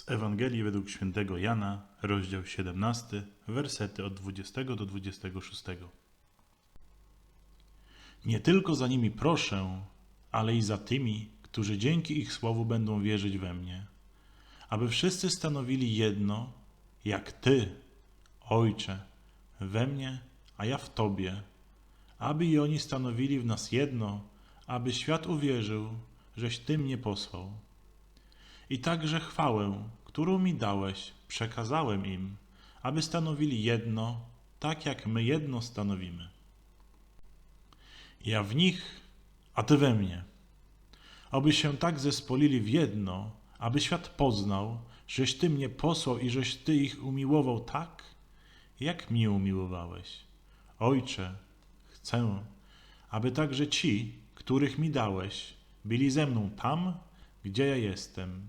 Z Ewangelii według świętego Jana, rozdział 17, wersety od 20 do 26. Nie tylko za nimi proszę, ale i za tymi, którzy dzięki ich słowu będą wierzyć we mnie, aby wszyscy stanowili jedno, jak Ty, Ojcze, we mnie, a ja w Tobie, aby i oni stanowili w nas jedno, aby świat uwierzył, żeś Ty mnie posłał. I także chwałę, którą mi dałeś, przekazałem im, aby stanowili jedno, tak jak my jedno stanowimy. Ja w nich, a Ty we mnie. Aby się tak zespolili w jedno, aby świat poznał, żeś Ty mnie posłał i żeś Ty ich umiłował tak, jak mnie umiłowałeś. Ojcze, chcę, aby także ci, których mi dałeś, byli ze mną tam, gdzie ja jestem,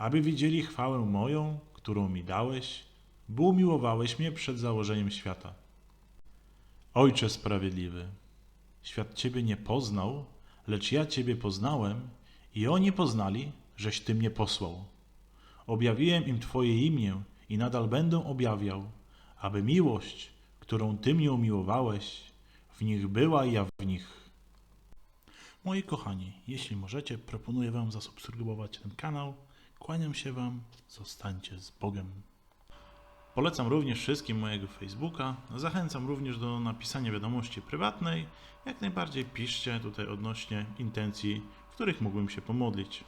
aby widzieli chwałę moją, którą mi dałeś, bo umiłowałeś mnie przed założeniem świata. Ojcze sprawiedliwy, świat Ciebie nie poznał, lecz ja Ciebie poznałem i oni poznali, żeś Ty mnie posłał. Objawiłem im Twoje imię i nadal będę objawiał, aby miłość, którą Ty mnie umiłowałeś, w nich była i ja w nich. Moi kochani, jeśli możecie, proponuję Wam zasubskrybować ten kanał. Kłaniam się Wam, zostańcie z Bogiem. Polecam również wszystkim mojego Facebooka. Zachęcam również do napisania wiadomości prywatnej. Jak najbardziej piszcie tutaj odnośnie intencji, w których mógłbym się pomodlić.